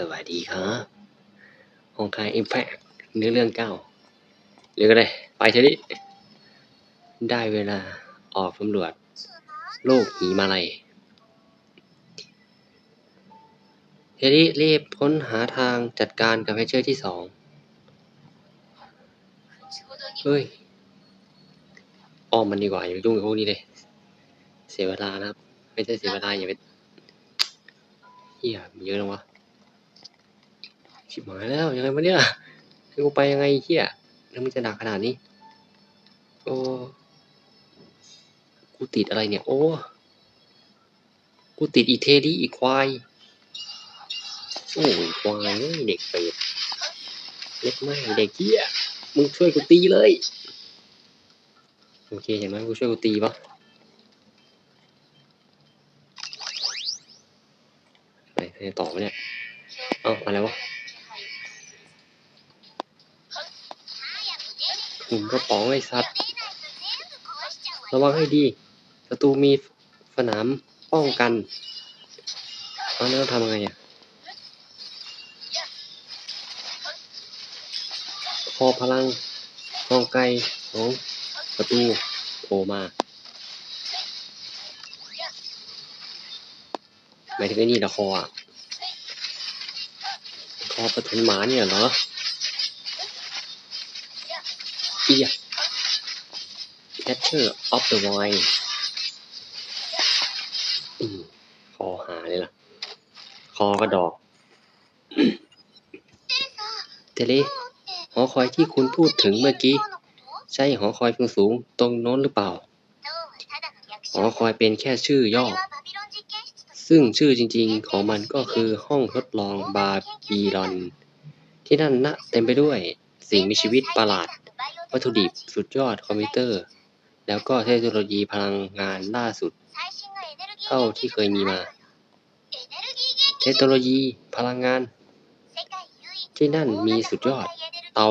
สวัสดีครับฮองคายอิมแพคเนื้อเรื่องเก้าหรือก็ได้ไปเถอะดิได้เวลาออกสำรวจ โลกหิมาลัยเฮดิรีบค้นหาทางจัดการกับแฮชเชอร์ที่สองเฮ้ยอ้อมมันดีกว่า อย่าไปยุ่งกับพวกนี้เลย เสียเวลานะครับ ไม่ใช่เสียเวลาอย่าไปเฮียเยอะนะวะ ชิบหายแล้วยังไงวะเนี่ยให้กูไปยังไงเฮียแล้วมันจะหนักขนาดนี้ โอ้กูติดอะไรเนี่ย โอ้กูติดอีเทดีอีควายโอ้ยควายเอ้ยเด็กเป็ดเล็กไม่เด็กเฮียมึงช่วยกูตีเลย โอเคอย่างน้อยกูช่วยกูตีปะ หุ่นกระป๋องไอ้สัตว์ ระวังให้ดีศัตรูมีสนามป้องกันเอาแล้วทำไงอะพอพลังกองไกลของประตูโผล่มาหมายถึงไอ้นี่ละคออะคอปฐมหมาเนี่ยเหรอ เอีย Catcher of the Wild คอหาเลยล่ะ คอกระดอก เทเลหอคอยที่คุณพูดถึงเมื่อกี้ ใช่หอคอยสูงตรงโน้นหรือเปล่า หอคอยเป็นแค่ชื่อย่อ ซึ่งชื่อจริงๆของมันก็คือห้องทดลองบาบีลอน ที่นั่นนะเต็มไปด้วยสิ่งมีชีวิตประหลาด วัตถุดิบสุดยอดคอมพิวเตอร์ แล้วก็เทคโนโลยีพลังงานล่าสุด เท่าที่เคยมีมา เทคโนโลยีพลังงาน ที่นั่นมีสุดยอดเตา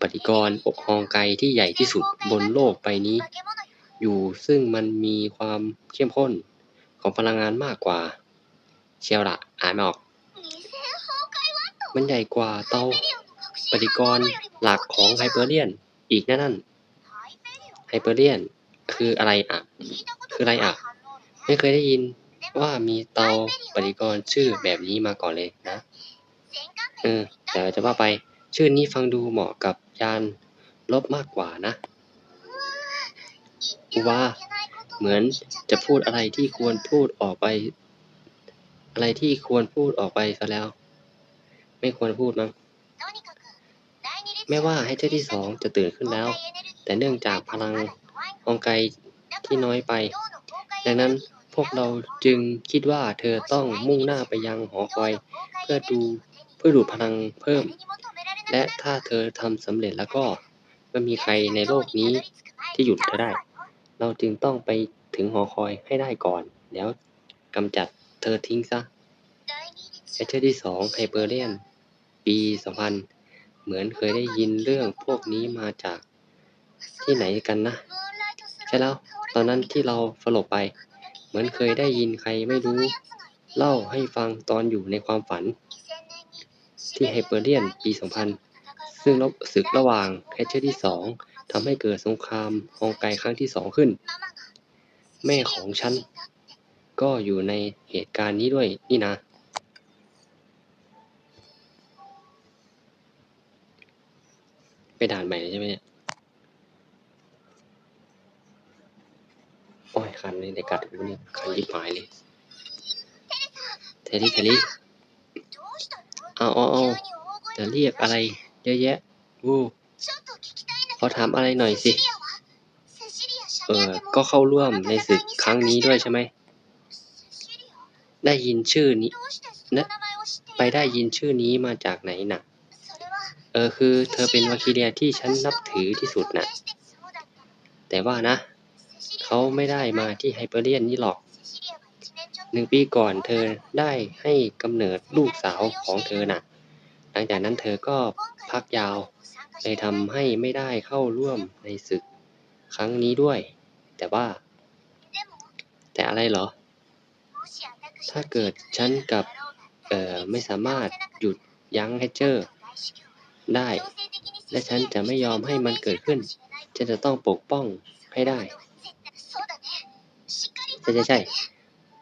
ปฏิกรณ์ปกครองไกลที่ใหญ่ที่สุดบนโลกใบนี้ อยู่ซึ่งมันมีความเข้มข้นของพลังงานมากกว่า เชียวละอ่านไม่ออก มันใหญ่กว่าเตาปฏิกรณ์ หลักของไฮเปอร์เรียนอีกนั่นนั่นไฮเปอร์เรียนคืออะไรอะ คืออะไรอะ ไม่เคยได้ยินว่ามีเตาปฏิกรณ์ชื่อแบบนี้มาก่อนเลยนะ เออ แต่จะว่าไปชื่อนี้ฟังดูเหมาะกับยานลบมากกว่านะว่าเหมือนจะพูดอะไรที่ควรพูดออกไป อะไรที่ควรพูดออกไปซะแล้ว ไม่ควรพูดมั้ง แม้ว่าให้เจ้าที่สองจะตื่นขึ้นแล้ว แต่เนื่องจากพลังองไกที่น้อยไป ดังนั้นพวกเราจึงคิดว่าเธอต้องมุ่งหน้าไปยังหอคอย เพื่อดูเพื่อดูพลังเพิ่ม และถ้าเธอทำสำเร็จแล้วก็ไม่มีใครในโลกนี้ที่หยุดเธอได้ เราจึงต้องไปถึงหอคอยให้ได้ก่อน แล้วกำจัดเธอทิ้งซะแอชเชอร์ที่สองไฮเปอร์เรียน ปีสองพัน เหมือนเคยได้ยินเรื่องพวกนี้มาจากที่ไหนกันนะ ใช่แล้ว ตอนนั้นที่เราสลบไป เหมือนเคยได้ยินใครไม่รู้ เล่าให้ฟังตอนอยู่ในความฝัน ที่ไฮเปอร์เรียนปี 2000 ซึ่งรบศึกระหว่างแฮชเชอร์ที่ 2ทำให้เกิดสงครามฮองไกครั้งที่ 2 ขึ้น แม่ของฉัน ก็อยู่ในเหตุการณ์นี้ด้วยนี่นะ ไปด่านใหม่เลยใช่ไหมเนี่ย โอ้ย คันนี่ในกัดกูนี่คันยิบหายเลย เทลี่เทลี่เอาเอาเอาจะเรียกอะไร เยอะแยะวู้ขอถามอะไรหน่อยสิ เออ ก็เข้าร่วมในศึกครั้งนี้ด้วยใช่ไหม ได้ยินชื่อนี้นะไปได้ยินชื่อนี้มาจากไหนน่ะเออคือเธอเป็นวาคิเลียที่ฉันนับถือที่สุดนะแต่ว่านะ เขาไม่ได้มาที่ไฮเปอร์เรียนนี่หรอกหนึ่งปีก่อนเธอได้ให้กำเนิดลูกสาวของเธอน่ะ หลังจากนั้นเธอก็พักยาวเลยทำให้ไม่ได้เข้าร่วมในศึกครั้งนี้ด้วย แต่ว่า แต่อะไรเหรอ ถ้าเกิดฉันกับ เอ่อ ไม่สามารถหยุดยั้งให้เจอร์ ได้ และฉันจะไม่ยอมให้มันเกิดขึ้น ฉันจะต้องปกป้องให้ได้ใช่ใช่ใช่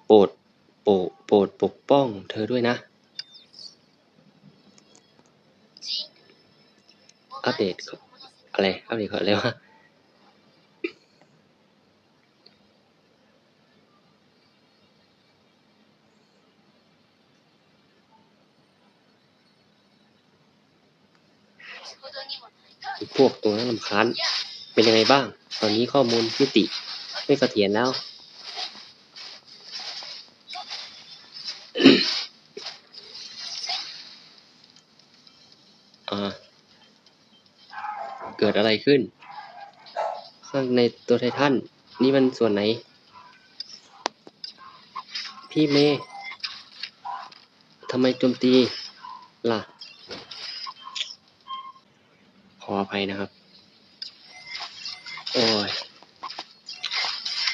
โปรดโปรดโปรดปกป้องเธอด้วยนะ อัปเดตอะไร อัปเดตเขาอะไรวะ พวกตัวนั้นลำคาญเป็นยังไงบ้าง ตอนนี้ข้อมูลมิติ ไม่เสถียรแล้วอ่าเกิดอะไรขึ้น ข้างในตัวไททัน นี่มันส่วนไหน พี่เมย์ทำไมโจมตีล่ะ ขอ อภัยนะครับ โอ้ย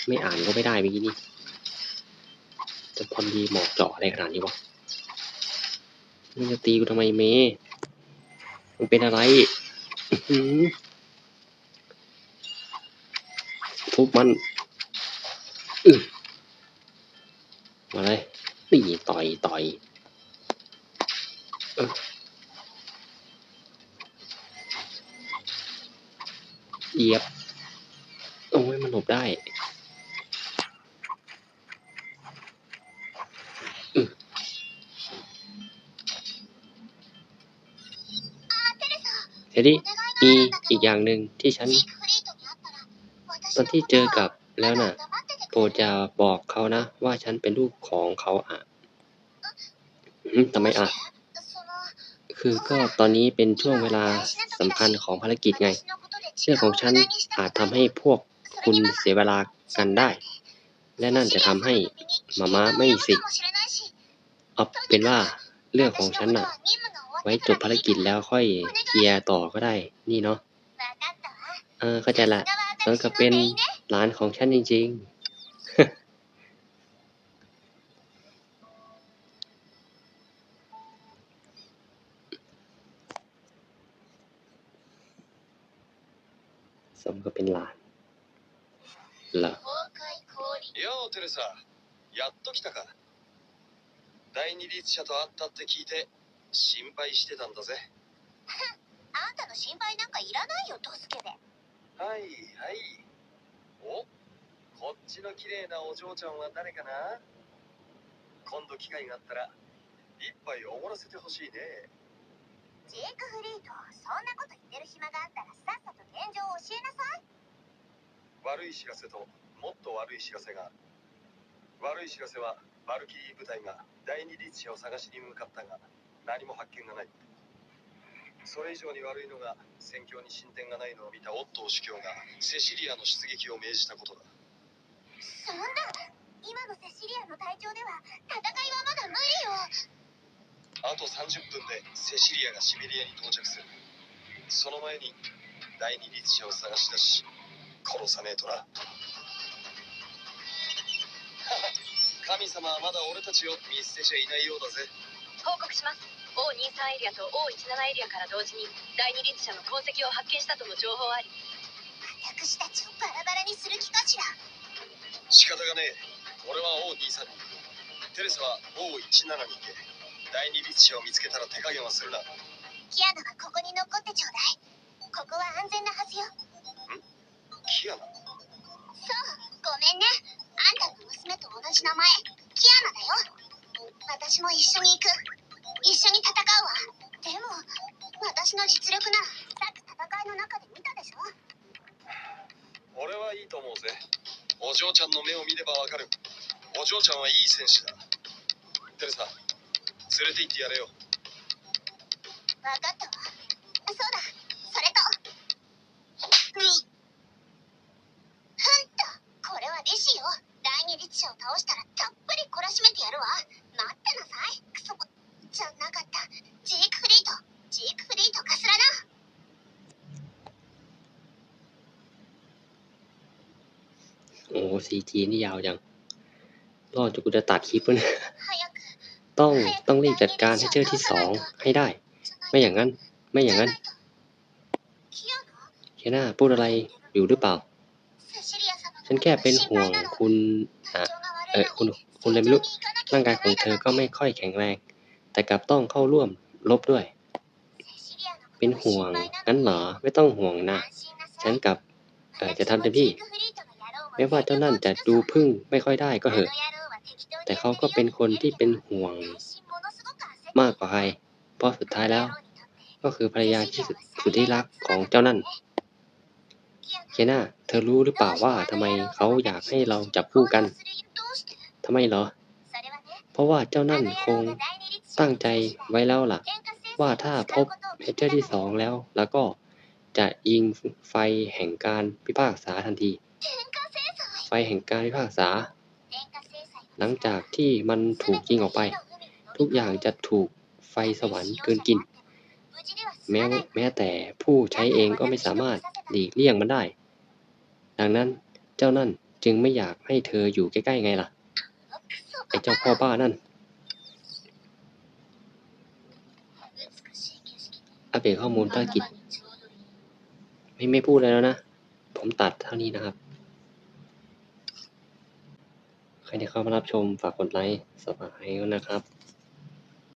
ไม่อ่านก็ไม่ได้เมื่อกี้นี่จะความดีหมอกเจาะอะไรขนาดนี้วะมึงจะตีกูทำไมเมย์มึงเป็นอะไรทุบมันอมาเลยตีต่อยต่อยเออ เหยียบ โอ้ยมันหลบได้อื้อเฮดดี้มีอีกอย่างหนึ่งที่ฉัน ตอนที่เจอกับแล้วน่ะโปรดอย่าบอกเขานะ ว่าฉันเป็นลูกของเขาอะอืมทำไมอะ คือก็ตอนนี้เป็นช่วงเวลาสำคัญของภารกิจไง เรื่องของฉันอาจทำให้พวกคุณเสียเวลากันได้ และนั่นจะทำให้มาม่าไม่มีสิทธิ์เอาเป็นว่าเรื่องของฉันน่ะ ไว้จบภารกิจแล้วค่อยเคลียร์ต่อก็ได้ นี่เนาะเออเข้าใจละนั่นก็เป็นหลานของฉันจริง ๆ สมกับเป็นหลานเหรอ ようテレサやっと来たか第二律者と会ったって聞いて心配してたんだぜあんたの心配なんかいらないよ、ドスケベ。はいはいおこっちの綺麗なお嬢ちゃんは誰かな今度機会があったら一杯おごらせてほしいね ジェイク・フリート、そんなこと言ってる暇があったらさっさと現状を教えなさい。悪い知らせともっと悪い知らせがある悪い知らせはバルキリー部隊が第二律者を探しに向かったが何も発見がないそれ以上に悪いのが戦況に進展がないのを見たオットー主教がセシリアの出撃を命じたことだそんな、今のセシリアの隊長では戦いはまだ無理よ。あと30分でセシリアがシベリアに到着する。その前に第二律者を探し出し殺さねえとな。神様はまだ俺たちを見捨てちゃいないようだぜ。報告します。O23 エリアと O17 エリアから同時に第二律者の痕跡を発見したとの情報あり。私たちをバラバラにする気かしら？仕方がねえ。俺は O23 に。テレサは O17 に行け第二律者を見つけたら手加減はするなキアナはここに残ってちょうだい。ここは安全なはずよ。キアナそう、ごめんね。あんたの娘と同じ名前、キアナだよ。私も一緒に行く。一緒に戦うわ。でも、私の実力なら、さっき戦いの中で見たでしょ俺はいいと思うぜお嬢ちゃんの目を見ればわかるお嬢ちゃんはいい戦士だテレサ連れて行ってやれよわかったわ。そうだ、それと。に。ふんと、これは利子よ。第二律者を倒したらたっぷり懲らしめてやるわ。待ってなさい。クソ。じゃなかった。ジークフリート。ジークフリートかすらな。 โอ้ซีจีนี่ยาวจัง รอดจนกูจะตัดคลิปแล้วเนี่ย 早く。 ต้องต้องรีบจัดการให้เจอที่สองให้ได้ ไม่อย่างนั้น ไม่อย่างนั้นเคียนาพูดอะไรอยู่หรือเปล่า ฉันแค่เป็นห่วงคุณอะเออคุณคุณเลยไม่รู้ร่างกายของเธอก็ไม่ค่อยแข็งแรง แต่กลับต้องเข้าร่วมรบด้วย เป็นห่วงงั้นเหรอไม่ต้องห่วงนะ ฉันกับเออจะทำเต็มที่ ไม่ว่าเจ้านั่นจะดูพึ่งไม่ค่อยได้ก็เหอะ แต่เขาก็เป็นคนที่เป็นห่วงมากกว่าใคร เพราะสุดท้ายแล้ว ก็คือภรรยาที่สุดสุดที่รักของเจ้านั่น เคียนาเธอรู้หรือเปล่าว่าทำไมเขาอยากให้เราจับคู่กันทำไมเหรอ เพราะว่าเจ้านั่นคงตั้งใจไว้แล้วล่ะ ว่าถ้าพบเมเจอร์ที่สองแล้ว แล้วก็จะยิงไฟแห่งการพิพากษาทันที ไฟแห่งการพิพากษา หลังจากที่มันถูกยิงออกไป ทุกอย่างจะถูกไฟสวรรค์เกลืนกิน แม้แม้แต่ผู้ใช้เองก็ไม่สามารถหลีกเลี่ยงมันได้ ดังนั้นเจ้านั่นจึงไม่อยากให้เธออยู่ใกล้ๆไงล่ะ ไอ้เจ้าพ่อบ้านั่นอัปเดตข้อมูลภารกิจ ไม่ไม่พูดอะไรแล้วนะ ผมตัดเท่านี้นะครับ ใครที่เข้ามารับชมฝากกดไลค์สมัครให้ด้วยนะครับ